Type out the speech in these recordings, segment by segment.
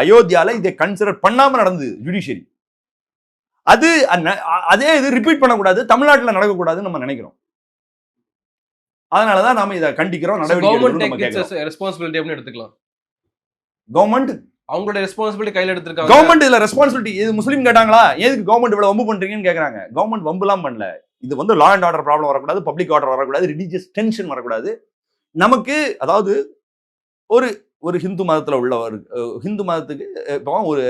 அயோத்தியால இதை கன்சிடர் பண்ணாம நடந்தது ஜுடிஷியரி அது அதே இது ரிப்பீட் பண்ணக்கூடாது தமிழ்நாட்டுல நடக்கக்கூடாதுன்னு நம்ம நினைக்கிறோம். அதனாலதான் நாம இதை கண்டிக்கிறோம் நடவடிக்கை ரெஸ்பான்சிபிலிட்டி அப்படின்னு எடுத்துக்கலாம். கவர்மெண்ட் அவங்களோட ரெஸ்பான்சிபிலிட்டி கையில எடுத்திருக்காங்க. கவர்மெண்ட் இதுல ரெஸ்பான்சிபிலிட்டி இது முஸ்லீம் கேட்டாங்களா? எதுக்கு கவர்மெண்ட் இவ்வளவு வம்பு பண்றீங்கன்னு கேக்குறாங்க. கவர்மெண்ட் வம்புலாம் பண்ணல. இது வந்து லா அண்ட் ஆர்டர் ப்ராப்ளம் வரக்கூடாது பப்ளிக் ஆர்டர் வரக்கூடாது ரிலீஜியஸ் டென்ஷன் வரக்கூடாது. நமக்கு அதாவது ஒரு ஒரு ஹிந்து மதத்துல உள்ளவர் ஹிந்து மதத்துக்கு இப்போ ஒரு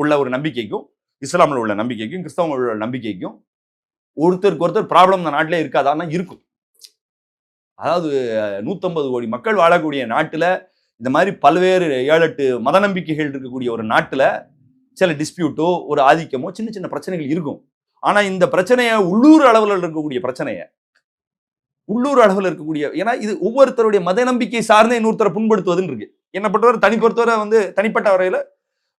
உள்ள ஒரு நம்பிக்கைக்கும் இஸ்லாமில் உள்ள நம்பிக்கைக்கும் கிறிஸ்தவங்க உள்ள நம்பிக்கைக்கும் ஒருத்தருக்கு ஒருத்தர் ப்ராப்ளம் இந்த நாட்டிலே இருக்காதான்னா இருக்கும். அதாவது நூற்றம்பது கோடி மக்கள் வாழக்கூடிய நாட்டுல இந்த மாதிரி பல்வேறு ஏழு எட்டு மத நம்பிக்கைகள் இருக்கக்கூடிய ஒரு நாட்டுல சில டிஸ்பியூட்டோ ஒரு ஆதிக்கமோ சின்ன சின்ன பிரச்சனைகள் இருக்கும். ஆனா இந்த பிரச்சனையை உள்ளூர் அளவில் இருக்கக்கூடிய பிரச்சனையை உள்ளூர் அளவில் இருக்கக்கூடிய ஏன்னா இது ஒவ்வொருத்தருடைய மத நம்பிக்கை சார்ந்த இன்னொருத்தரை புண்படுத்துவதுன்னு இருக்கு. என்னை பொறுத்தவரை தனி பொறுத்தவரை வந்து தனிப்பட்ட வரையில்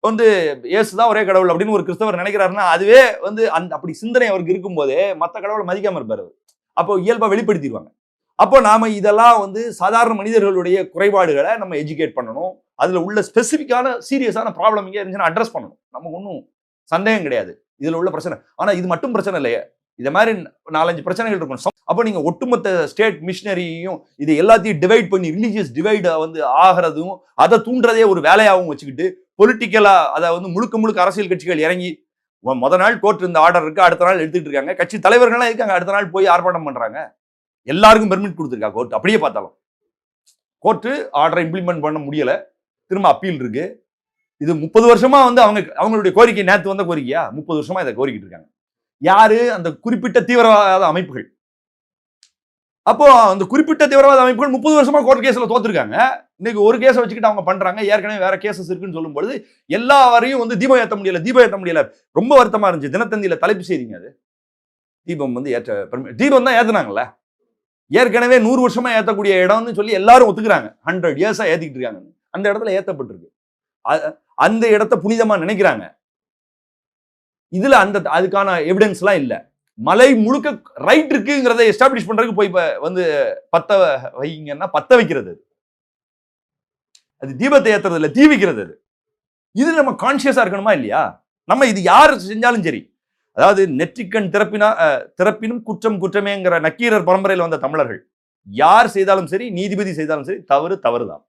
வந்து இயேசு தான் ஒரே கடவுள் அப்படின்னு ஒரு கிறிஸ்தவர் நினைக்கிறாருன்னா அதுவே வந்து அந்த அப்படி சிந்தனை அவருக்கு இருக்கும்போதே மற்ற கடவுளை மதிக்காமல் இருப்பார் அவர். அப்போ இயல்பாக வெளிப்படுத்திடுவாங்க. அப்போ நாம இதெல்லாம் வந்து சாதாரண மனிதர்களுடைய குறைபாடுகளை நம்ம எஜுகேட் பண்ணணும். அதில் உள்ள ஸ்பெசிஃபிக்கான சீரியஸான ப்ராப்ளம் இங்கே இருந்துச்சுன்னா அட்ரஸ் பண்ணணும். நமக்கு ஒன்றும் சந்தேகம் கிடையாது. இதில் உள்ள பிரச்சனை. ஆனால் இது மட்டும் பிரச்சனை இல்லையே. இதை மாதிரி நாலஞ்சு பிரச்சனைகள் இருக்கும். அப்போ நீங்கள் ஒட்டுமொத்த ஸ்டேட் மிஷினரியும் இது எல்லாத்தையும் டிவைட் பண்ணி ரிலீஜியஸ் டிவைடை வந்து ஆகிறதும் அதை தூண்டுறதே ஒரு வேலையாகவும் வச்சுக்கிட்டு பொலிட்டிக்கலா அதை வந்து முழுக்க முழுக்க அரசியல் கட்சிகள் இறங்கி முத நாள் கோர்ட் இந்த ஆர்டர் இருக்கு அடுத்த நாள் எடுத்துட்டு இருக்காங்க. கட்சி தலைவர்கள்லாம் இருக்காங்க அடுத்த நாள் போய் ஆர்ப்பாட்டம் பண்றாங்க. எல்லாருக்கும் பெர்மிட் கொடுத்துருக்கா கோர்ட் அப்படியே பார்த்தாலும். கோர்ட்டு ஆர்டரை இம்ப்ளிமெண்ட் பண்ண முடியல. திரும்ப அப்பீல் இருக்கு. இது முப்பது வருஷமா வந்து அவங்க அவங்களுடைய கோரிக்கை நேற்று வந்த கோரிக்கையா? முப்பது வருஷமா இதை கோரிக்கிட்டு இருக்காங்க. யாரு? அந்த குறிப்பிட்ட தீவிரவாத அமைப்புகள். அப்போ அந்த குறிப்பிட்ட தீவிரவாத அமைப்புகள் முப்பது வருஷமா கோர்ட் கேஸ்ல தோத்துருக்காங்க. இன்னைக்கு ஒரு கேஸை வச்சுக்கிட்டு அவங்க பண்றாங்க. ஏற்கனவே வேற கேசஸ் இருக்குன்னு சொல்லும் பொழுது எல்லா வரையும் வந்து தீபம் ஏற்ற முடியல தீபம் ஏற்ற முடியல. ரொம்ப வருத்தமா இருந்துச்சு. தினத்தந்தியில தலைப்பு செய்திங்க அது. தீபம் வந்து ஏற்ற தீபம் தான் ஏத்துனாங்கல்ல. ஏற்கனவே நூறு வருஷமா ஏத்தக்கூடிய இடம்னு சொல்லி எல்லாரும் ஒத்துக்கிறாங்க. ஹண்ட்ரட் இயர்ஸா ஏத்திக்கிட்டு இருக்காங்க அந்த இடத்துல ஏத்தப்பட்டிருக்கு. அந்த இடத்த புனிதமா நினைக்கிறாங்க. இதுல அந்த அதுக்கான எவிடன்ஸ்லாம் இல்ல. மலை முழுக்க ரைட் இருக்குங்கிறத எஸ்டாப்ளிஷ் பண்றதுக்கு போய் வந்து பத்த வைங்கன்னா பத்த வைக்கிறது அது. தீபத்தை ஏத்துறது இல்ல தீ வைக்கிறது அது. இது நம்ம கான்சியஸா இருக்கணுமா இல்லையா? நம்ம இது யார் செஞ்சாலும் சரி. அதாவது நெற்றிக்கண் திறப்பினா திறப்பினும் குற்றம் குற்றமேங்கிற நக்கீரர் பரம்பரையில் வந்த தமிழர்கள். யார் செய்தாலும் சரி நீதிபதி செய்தாலும் சரி தவறு தவறுதான்.